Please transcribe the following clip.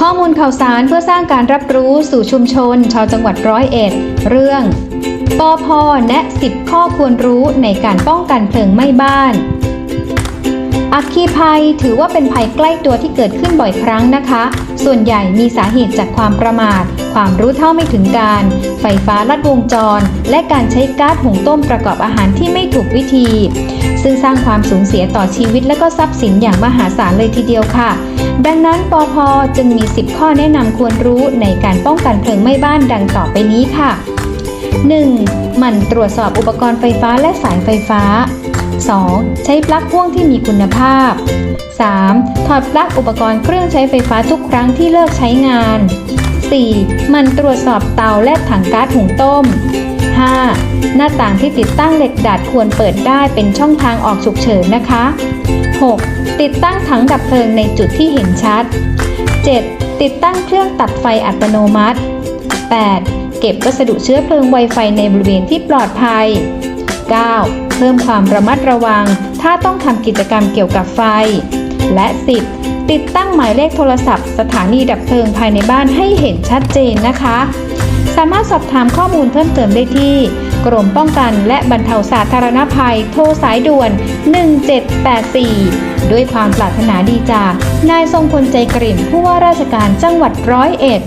ข้อมูลข่าวสารเพื่อสร้างการรับรู้สู่ชุมชน ชาวจังหวัดร้อยเอ็ด เรื่องปอพอแนะ 10 ข้อควรรู้ในการป้องกันเพลิงไหม้บ้าน อัคคีภัยถือว่าเป็นภัยใกล้ตัวที่เกิดขึ้นบ่อยครั้งนะคะ ส่วนใหญ่มีสาเหตุจากความประมาท ความรู้เท่าไม่ถึงการ ไฟฟ้าลัดวงจร และการใช้ก๊าซหุงต้มประกอบอาหารที่ไม่ถูกวิธี ซึ่งสร้างความสูญเสียต่อชีวิตและก็ทรัพย์สินอย่างมหาศาลเลยทีเดียวค่ะ ดังนั้นปอพจึงมี 10 ข้อแนะนำควรรู้ในการป้องกันเพลิงไหม้บ้านดังต่อไปนี้ค่ะ 1. หมั่นตรวจสอบอุปกรณ์ไฟฟ้าและสายไฟฟ้า 2. ใช้ปลั๊กพ่วงที่มีคุณภาพ 3. ถอดปลั๊กอุปกรณ์เครื่องใช้ไฟฟ้าทุกครั้งที่เลิกใช้งาน 4. มันตรวจสอบเตาและถังก๊าซหุงต้ม 5. หน้าต่างที่ติดตั้งเหล็กดัดควรเปิดได้เป็นช่องทางออกฉุกเฉินนะคะ 6. ติดตั้งถังดับเพลิงในจุดที่เห็นชัด 7. ติดตั้งเครื่องตัดไฟอัตโนมัติ 8. เก็บวัสดุเชื้อเพลิงไวไฟในบริเวณที่ปลอดภัย 9. เพิ่มความระมัดระวัง ถ้าต้องทำกิจกรรมเกี่ยวกับไฟ และ 10. ติดตั้งหมายเลขโทรศัพท์ สถานีดับเพลิงภายในบ้านให้เห็นชัดเจนนะคะ สามารถสอบถามข้อมูลเพิ่มเติมได้ที่ กรมป้องกันและบรรเทาสาธารณภัย โทรสายด่วน 1784 ด้วยความปรารถนาดีจาก นายทรงพลใจกริ่มผู้ว่าราชการจังหวัดร้อยเอ็ด